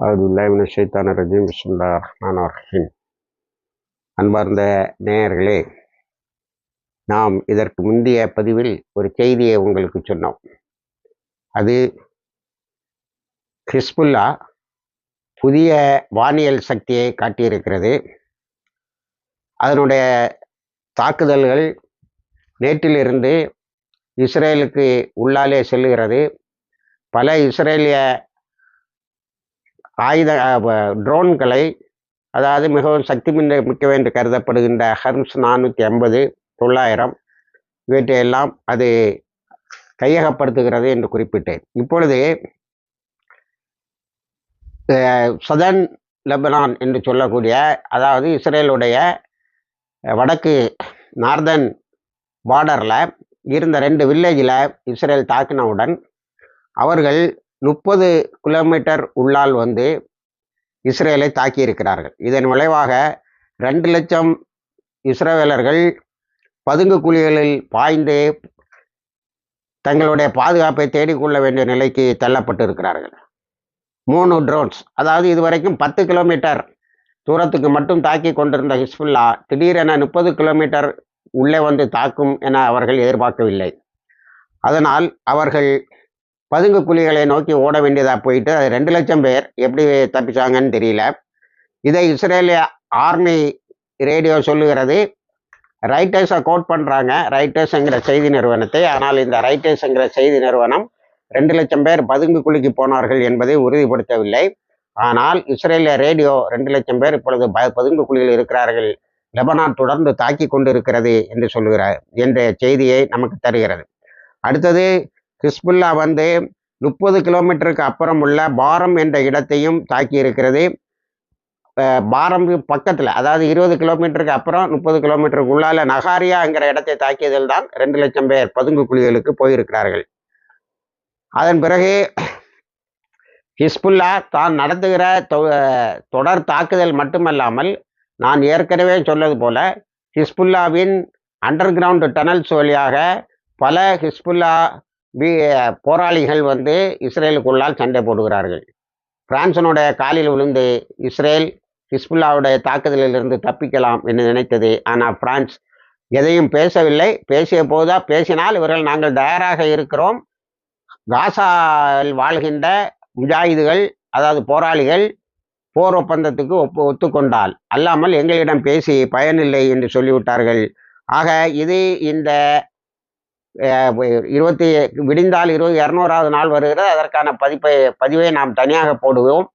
அதுல்லாமின் ஷைத்தான ரஜீம் பிஸ்மில்லா ரஹ்மான் ரஹீம் அன்பார்ந்த நேயர்களே நாம் இதற்கு முந்தைய பதிவில் ஒரு செய்தியை உங்களுக்கு சொன்னோம். அது ஹிஸ்புல்லா புதிய வானியல் சக்தியை காட்டியிருக்கிறது. அதனுடைய தாக்குதல்கள் நேற்றிலிருந்து இஸ்ரேலுக்கு உள்ளாலே செல்லுகிறது பல இஸ்ரேலிய ஆயுத ட்ரோன்களை அதாவது மிகவும் சக்தி மிக்க என்று கருதப்படுகின்ற ஹர்ம்ஸ் நானூற்றி ஐம்பது தொள்ளாயிரம் இவற்றையெல்லாம் அது கையகப்படுத்துகிறது என்று குறிப்பிட்டேன். இப்பொழுது சதன் லெபனான் என்று சொல்லக்கூடிய அதாவது இஸ்ரேலுடைய வடக்கு நார்தன் பார்டரில் இருந்த ரெண்டு வில்லேஜில் இஸ்ரேல் தாக்கினவுடன் அவர்கள் முப்பது கிலோமீட்டர் உள்ளால் வந்து இஸ்ரேலை தாக்கியிருக்கிறார்கள். இதன் விளைவாக ரெண்டு லட்சம் இஸ்ரேலர்கள் பதுங்கு குழிகளில் பாய்ந்து தங்களுடைய பாதுகாப்பை தேடிக்கொள்ள வேண்டிய நிலைக்கு தள்ளப்பட்டு இருக்கிறார்கள் மூணு ட்ரோன்ஸ் அதாவது இதுவரைக்கும் பத்து கிலோமீட்டர் தூரத்துக்கு மட்டும் தாக்கி கொண்டிருந்த ஹிஸ்புல்லா திடீரென முப்பது கிலோமீட்டர் உள்ளே வந்து தாக்கும் என அவர்கள் எதிர்பார்க்கவில்லை. அதனால் அவர்கள் பதுங்கு குழிகளை நோக்கி ஓட வேண்டியதாக போயிட்டு அது ரெண்டு லட்சம் பேர் எப்படி தப்பிச்சாங்கன்னு தெரியல. இதை இஸ்ரேலிய ஆர்மி ரேடியோ சொல்லுகிறது ரைட்டர்ஸை கோட் பண்ணுறாங்க ரைட்டர்ஸுங்கிற செய்தி நிறுவனத்தை ஆனால் இந்த ரைட்டர்ஸுங்கிற செய்தி நிறுவனம் ரெண்டு லட்சம் பேர் பதுங்கு குழிக்கு போனார்கள் என்பதை உறுதிப்படுத்தவில்லை. ஆனால் இஸ்ரேலிய ரேடியோ ரெண்டு லட்சம் பேர் இப்பொழுது ப பதுங்கு குழியில் இருக்கிறார்கள். லெபனான் தொடர்ந்து தாக்கி கொண்டிருக்கிறது என்று சொல்லுகிறார் என்ற செய்தியை நமக்கு தருகிறது. அடுத்தது ஹிஸ்புல்லா வந்து முப்பது கிலோமீட்டருக்கு அப்புறம் உள்ள பாரம் என்ற இடத்தையும் தாக்கி இருக்கிறது பாரம் பக்கத்தில் அதாவது இருபது கிலோமீட்டருக்கு அப்புறம் முப்பது கிலோமீட்டருக்கு உள்ளால நகாரியாங்கிற இடத்தை தாக்கியதில் தான் ரெண்டு லட்சம் பேர் பதுங்கு குழிகளுக்கு போயிருக்கிறார்கள். அதன் பிறகு ஹிஸ்புல்லா தான் நடத்துகிற தொடர் தாக்குதல் மட்டுமல்லாமல் நான் ஏற்கனவே சொன்னது போல ஹிஸ்புல்லாவின் அண்டர் கிரவுண்ட் டனல்ஸ் வழியாக பல ஹிஸ்புல்லா போராளிகள் வந்து இஸ்ரேலுக்குள்ளால் சண்டை போடுகிறார்கள். பிரான்சனுடைய காலில் விழுந்து இஸ்ரேல் ஹிஸ்புல்லாவுடைய தாக்குதலிலிருந்து தப்பிக்கலாம் என்று நினைத்தது. ஆனால் பிரான்ஸ் எதையும் பேசவில்லை. பேசிய போதா பேசினால் இவர்கள் நாங்கள் தயாராக இருக்கிறோம். காசாவில் வாழ்கின்ற முஜாஹிதுகள் அதாவது போராளிகள் போர் ஒப்பந்தத்துக்கு ஒப்பு ஒத்துக்கொண்டால் அல்லாமல் எங்களிடம் பேசி பயனில்லை என்று சொல்லிவிட்டார்கள். ஆக இது இந்த இருபத்தி விடிந்தால் இருபது இரநூறாவது நாள் வருகிறது. அதற்கான பதிப்பை பதிவை நாம் தனியாக போடுவோம்.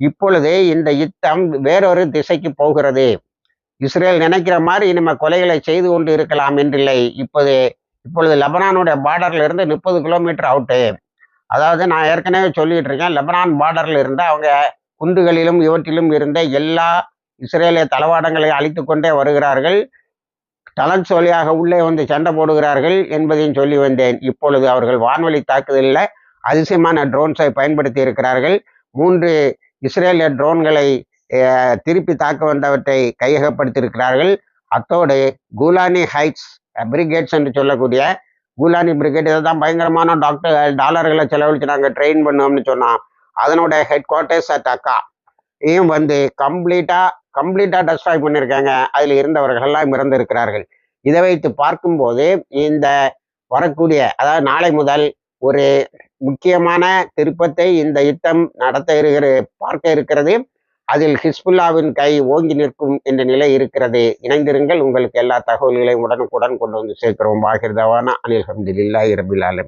இப்பொழுது இந்த யுத்தம் வேறொரு திசைக்கு போகிறது. இஸ்ரேல் நினைக்கிற மாதிரி இனிமே கொலைகளை செய்து கொண்டு இருக்கலாம் என்றில்லை. இப்போது இப்பொழுது லெபனானுடைய பார்டர்ல இருந்து முப்பது கிலோமீட்டர் அவுட்டு அதாவது நான் ஏற்கனவே சொல்லிட்டு இருக்கேன் லெபனான் பார்டர்ல இருந்து அவங்க குண்டுகளிலும் இவற்றிலும் இருந்த எல்லா இஸ்ரேலிய தளவாடங்களை அழித்து கொண்டே வருகிறார்கள். டலன்ஸ் சோலியாக உள்ளே வந்து சண்டை போடுகிறார்கள் என்பதையும் சொல்லி வந்தேன். இப்பொழுது அவர்கள் வான்வழி தாக்குதலில் அதிசயமான ட்ரோன்ஸை பயன்படுத்தி இருக்கிறார்கள். மூன்று இஸ்ரேலிய ட்ரோன்களை திருப்பி தாக்க வந்தவற்றை கையகப்படுத்தியிருக்கிறார்கள். அத்தோடு கூலானி ஹைட்ஸ் பிரிகேட்ஸ் என்று சொல்லக்கூடிய கூலானி பிரிகேட் இதை தான் பயங்கரமான டாக்டர் டாலர்களை செலவழித்து நாங்கள் ட்ரெயின் பண்ணோம்னு சொன்னோம் அதனுடைய ஹெட் குவார்ட்டர்ஸ் அட் அக்கா இயும் வந்து கம்ப்ளீட்டாக கம்ப்ளீட்டாக டெஸ்ட்ராய் பண்ணியிருக்காங்க அதில் இருந்தவர்கள்லாம் இறந்திருக்கிறார்கள். இதை வைத்து பார்க்கும்போது இந்த வரக்கூடிய அதாவது நாளை முதல் ஒரு முக்கியமான திருப்பத்தை இந்த யுத்தம் நடத்த இருக்கிற பார்க்க இருக்கிறது. அதில் ஹிஸ்புல்லாவின் கை ஓங்கி நிற்கும் என்ற நிலை இருக்கிறது. இணைந்திருங்கள். உங்களுக்கு எல்லா தகவல்களையும் உடனுக்குடன் கொண்டு வந்து சேர்க்கிறோம். வாகிர்தவான அனில் ஹம்தில்லா இரபில் ஆலம்.